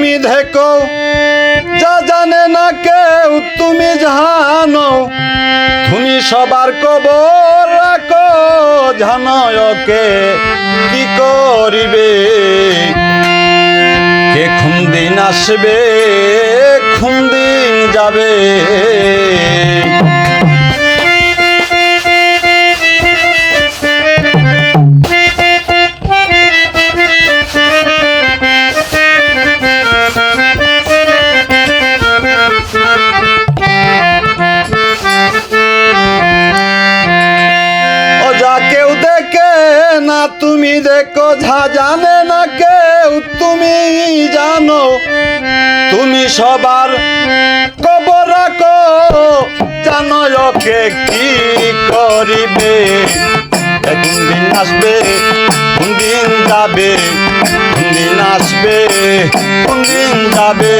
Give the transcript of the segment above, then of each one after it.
তুমি দেখো, যা জানে না কেউ, তুমি জানো। তুমি সবার কবর রাখো জানয়কে কি করিবে? কে খুন দিন আসবে খুন দিন যাবে? তুমি দেখো যা জানে না কেউ, তুমি জানো। তুমি সবার কবর রাখো, জানো ওকে কি করিবে। দিন আসবে, কোন দিন যাবে, কোন দিন আসবে, কোন দিন যাবে।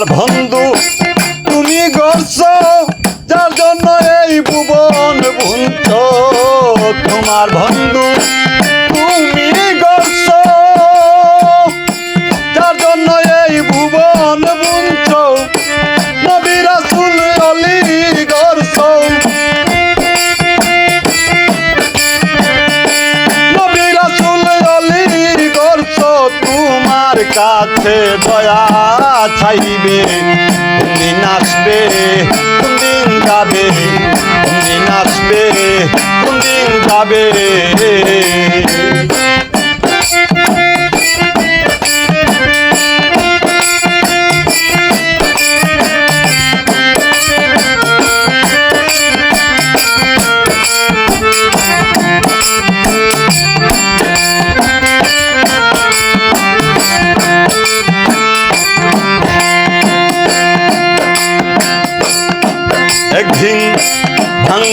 তোমার বন্ধু তুমি গড়ছ যার জন্য এই ভুবন ভুঞ্চ তোমার বন্ধু তুমি কাছে দয়া চাইবে। দিন আসবে দিন যাবে দিন আসবে দিন যাবে।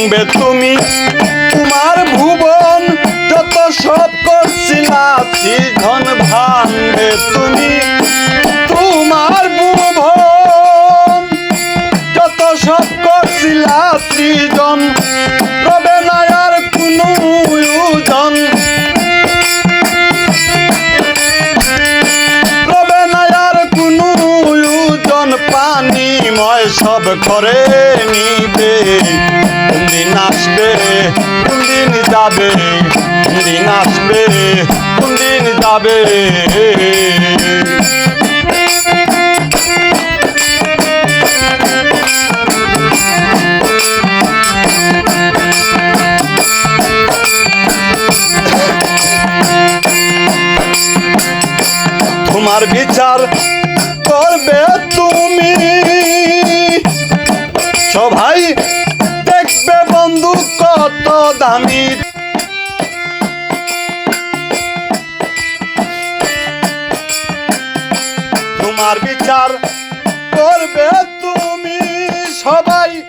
ভাঙবে তুমি? তোমার ভুবন যত সব করছিলা ধন ভাঙবে তুমি। সব করে নিবে। কোনদিন আসবে কোনদিন যাবে কোনদিন আসবে কোনদিন যাবে। তোমার বিচার কত দামি। তোমার বিচার করবে তুমি সবাই।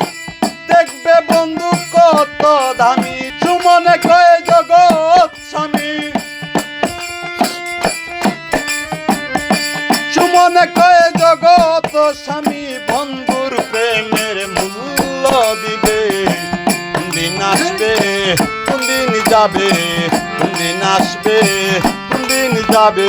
দেখবে বন্ধু কত দামি। সুমনে কয়ে, জগৎ স্বামী। সুমনে কয়ে, জগৎ স্বামী। যাবে কোনদিন আসবে কোনদিন যাবে।